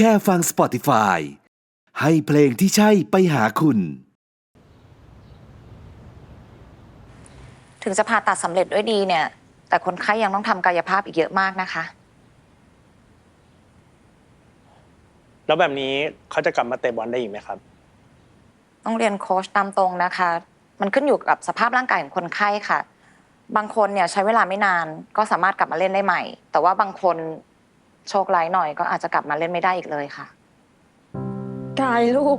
แค่ฟัง Spotify ให้เพลงที่ใช่ไปหาคุณ ถึงจะผ่าตัดสำเร็จด้วยดีเนี่ย แต่คนไข้ยังต้องทำกายภาพอีกเยอะมากนะคะ แล้วแบบนี้เขาจะกลับมาเตะบอลได้อีกไหมครับ ต้องเรียนโค้ชตามตรงนะคะ มันขึ้นอยู่กับสภาพร่างกายของคนไข้ค่ะ บางคนเนี่ยใช้เวลาไม่นานก็สามารถกลับมาเล่นได้ใหม่ แต่ว่าบางคน โชคร้ายหน่อยก็อาจจะกลับมาเล่นไม่ได้อีกเลยค่ะ กายลูก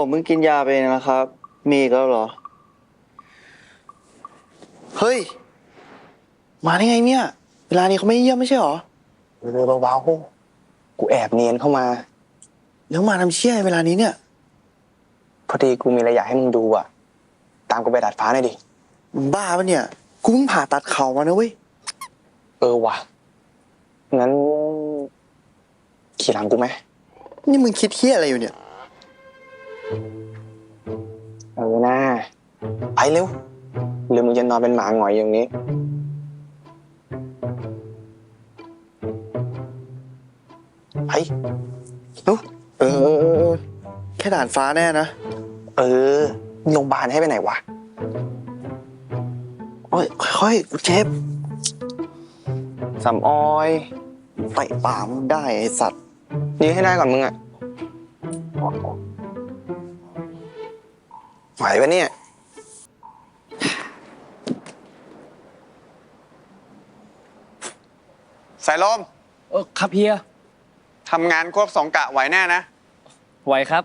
ผมเพิ่งกินยาไปเองนะครับ มีอีกแล้วเหรอ เฮ้ย มาได้ไงเนี่ย เวลานี้เขาไม่เยี่ยมไม่ใช่เหรอ เร็วๆเบาๆกูแอบเนียนเข้ามา แล้วมาทำเชี่ยอะไรเวลานี้เนี่ย พอดีกูมีอะไรอยากให้มึงดูอะ ตามกูไปดัดฟ้าหน่อยดิ มึงบ้าปะเนี่ย กูเพิ่งผ่าตัดเข่ามานะเว้ย เออว่ะ งั้น ขี่หลังกูไหม นี่มึงคิดเที่ยอะไรอยู่เนี่ย เออหน้าไปเร็ว หรือมึงจะนอนเป็นหมาหงอยอย่างนี้ ไปเอ้าเออเออเออเออแค่ด่านฟ้าแน่นะ เออโรงพยาบาลให้ไปไหนวะโอ้ยค่อยๆกูเจ็บสำออยไปป่ามึงได้ไอสัตว์ยืนให้ได้ก่อนมึงอะ ไหวปะเนี่ย สายลมเออครับเฮียทำงานควบสองกะไหวแน่นะ ไหวครับ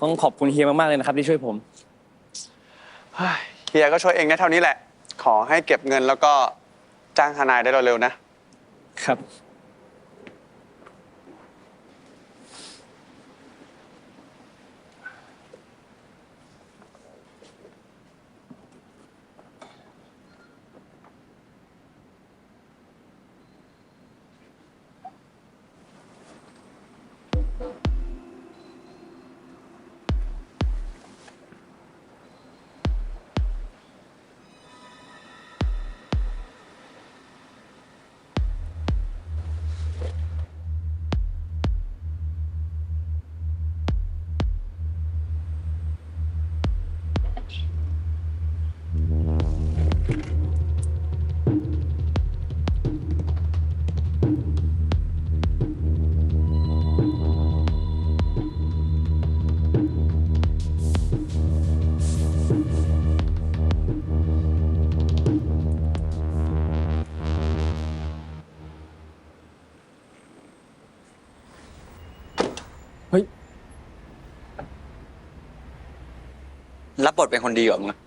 ต้องขอบคุณเฮียมากๆเลยนะครับ ที่ช่วยผม เฮ้ยเฮียก็ช่วยเองได้เท่านี้แหละ ขอให้เก็บเงินแล้วก็จ้างทนายได้เร็วๆนะ ครับ รับบทเป็นคนดีเหรอมึงอะ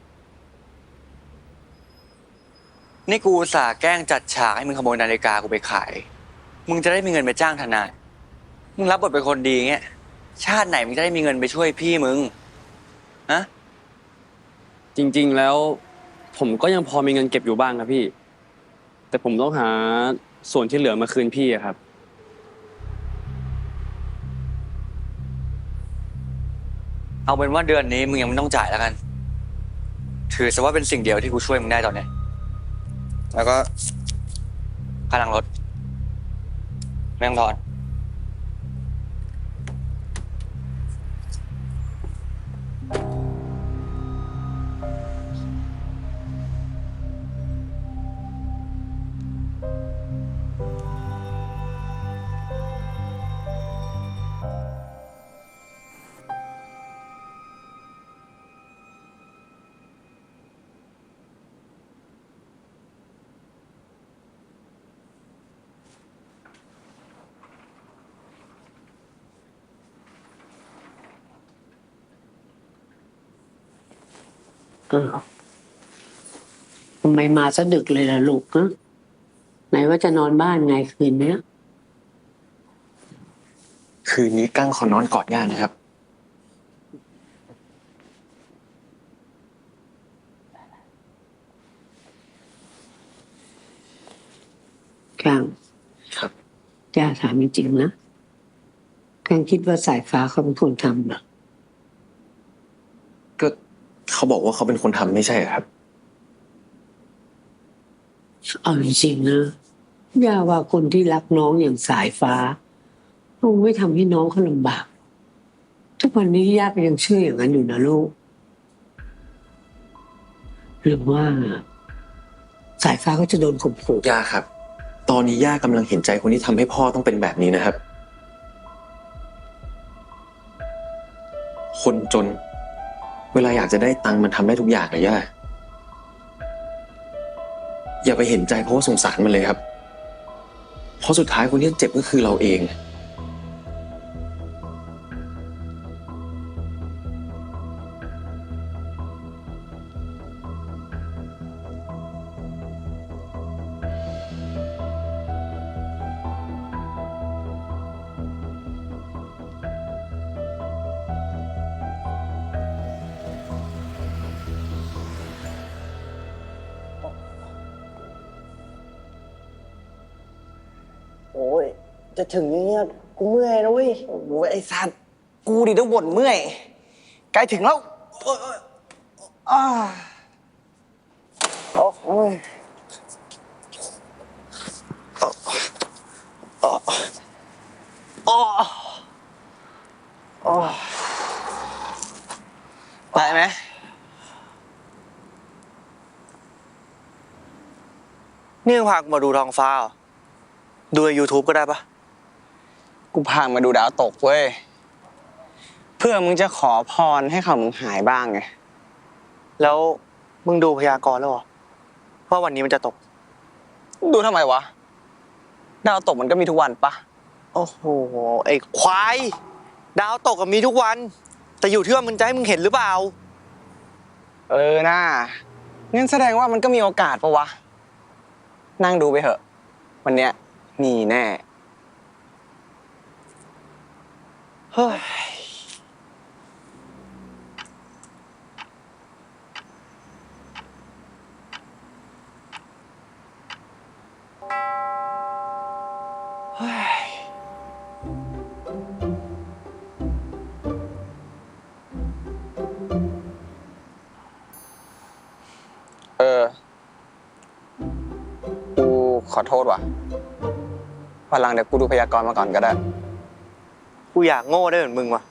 นี่กูอุตสาห์แกล้งจัดฉากให้มึงขโมยนาฬิกากูไปขาย มึงจะได้มีเงินไปจ้างทนาย มึงรับบทเป็นคนดีเงี้ย ชาติไหนมึงจะได้มีเงินไปช่วยพี่มึง ฮะ จริง ๆ แล้ว ผมก็ยังพอมีเงินเก็บอยู่บ้างครับพี่ แต่ผมต้องหาส่วนที่เหลือมาคืนพี่อะครับ เอาเป็นว่าเดือนนี้มึงยังไม่ต้องจ่ายแล้วกัน ถือซะว่าเป็นสิ่งเดียวที่กูช่วยมึงได้ตอนเนี้ยแล้วก็ค่านั่งรถแม่ต้องทอน อ้าวทำไมมาซะดึกเลยล่ะลูกฮะไหนว่าจะนอนบ้านไงคืนเนี้ยคืนนี้กั้งขอนอนกอดย่านะครับ กลางครับ ย่าถามจริงๆนะกลางคิดว่าสายฟ้าเขาเป็นคนทำเหรอ ก็ เขาบอกว่าเขาเป็นคนทำไม่ใช่เหรอครับ เอาจริงๆนะย่าว่าคนที่รักน้องอย่างสายฟ้าคงไม่ทำให้น้องเขาลำบาก ทุกวันนี้ย่าก็ยังเชื่ออย่างนั้นอยู่นะลูก หรือว่า สายฟ้าก็จะโดนข่มขู่ย่าครับ ตอนนี้ย่ากำลังเห็นใจคนที่ทำให้พ่อต้องเป็นแบบนี้นะครับ คนจน เวลาอยากจะได้ตังค์มันทำได้ทุกอย่างเลยย่า อย่าไปเห็นใจเพราะว่าสงสารมันเลยครับ เพราะสุดท้ายคนที่เจ็บก็คือเราเอง จะถึงย่างเงี้ยกูเมื่อยนะเว้ยโอ้ไอ้สัตว์กูดิต้องบ่นเมื่อยใกล้ถึงแล้วโอ้ยโอ้ยอ้าโอ้ยโอ้โอ้โอ้ไปไหม นี่มึงพากูมาดูท้องฟ้าเหรอดูใน YouTube ก็ได้ปะ กูพามาดูดาวตกเว้ย เพื่อมึงจะขอพรให้เขามึงหายบ้างไง แล้วมึงดูพยากรณ์แล้วเหรอว่าวันนี้มันจะตก ดูทำไมวะ ดาวตกมันก็มีทุกวันปะ โอ้โหไอ้ควาย ดาวตกกับมีทุกวัน แต่อยู่ที่ว่ามึงจะให้มึงเห็นหรือเปล่า เออน่างั้นแสดงว่ามันก็มีโอกาสปะวะ นั่งดูไปเถอะ วันเนี้ยมีแน่ เฮ้ยเออ กูขอโทษว่ะวันหลังเดี๋ยวกูดูพยากรณ์มาก่อนก็ได้ กูอยากโง่ได้เหมือนมึงวะ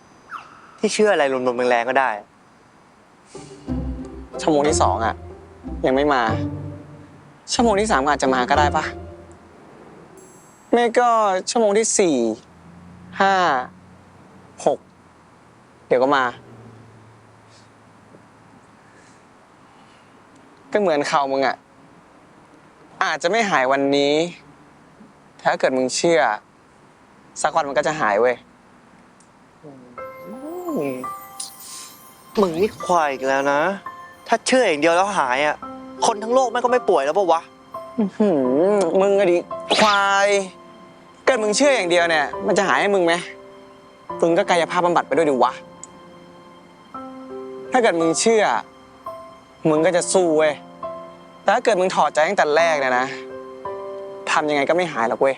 ที่เชื่ออะไรลมๆแรงๆก็ได้ ชั่วโมงที่สองอะ ยังไม่มา ชั่วโมงที่สามอาจจะมาก็ได้ปะไม่ก็ชั่วโมงที่สี่ห้าหกเดี๋ยวก็มา ก็เหมือนเขามึงอะ อาจจะไม่หายวันนี้ ถ้าเกิดมึงเชื่อ สักวันมันก็จะหายเว้ย มึงนี่ควายอีกแล้วนะ ถ้าเชื่ออย่างเดียวแล้วหายอะ คนทั้งโลกแม่งก็ไม่ป่วยแล้วปะวะหืมมึงอะดิควายเกิดมึงเชื่ออย่างเดียวเนี่ย มันจะหายให้มึงไหมมึงก็กายภาพบำบัดไปด้วยดิวะ ถ้าเกิดมึงเชื่อ มึงก็จะสู้เว้ยแต่ถ้าเกิดมึงถอดใจตั้งแต่แรกเนี่ยนะทำยังไงก็ไม่หายหรอกเว้ย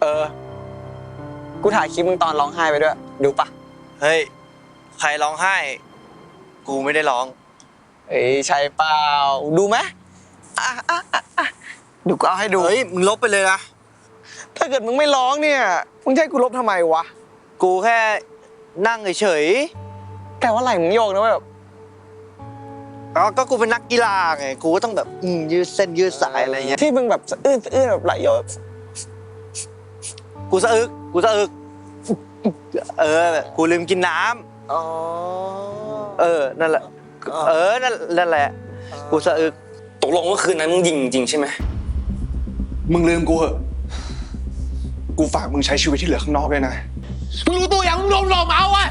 เออ กูถ่ายคลิปมึงตอนร้องไห้ไปด้วย ดูปะเฮ้ย ใครร้องไห้ กูไม่ได้ร้อง เอ้ยใช่เปล่า ดูไหมอะอะอะอะดูกูเอาให้ดู เฮ้ย มึงลบไปเลยนะ ถ้าเกิดมึงไม่ร้องเนี่ย มึงจะให้กูลบทำไมวะ กูแค่นั่งเฉยแต่ว่าไหล่มึงโยกนะเว้ยแบบ ๆอ๋อก็กูเป็นนักกีฬาไงกูก็ต้องแบบอืมยืดเส้นยืดสายอะไรเงี้ยที่มึงแบบสะอื้นสะอื้นแบบไหลโยกกูสะอึกกูสะอึกเออกูลืมกินน้ำอ๋อเออนั่นแหละ เออนั่นนั่นแหละ กูสะอึกตกลงว่าคืนนั้นมึงยิงจริงใช่ไหมมึงลืมกูเหอะ กูฝากมึงใช้ชีวิตที่เหลือข้างนอกด้วยนะ มึงรู้ตัวยังมึงโดนหลอกมาเอาอะ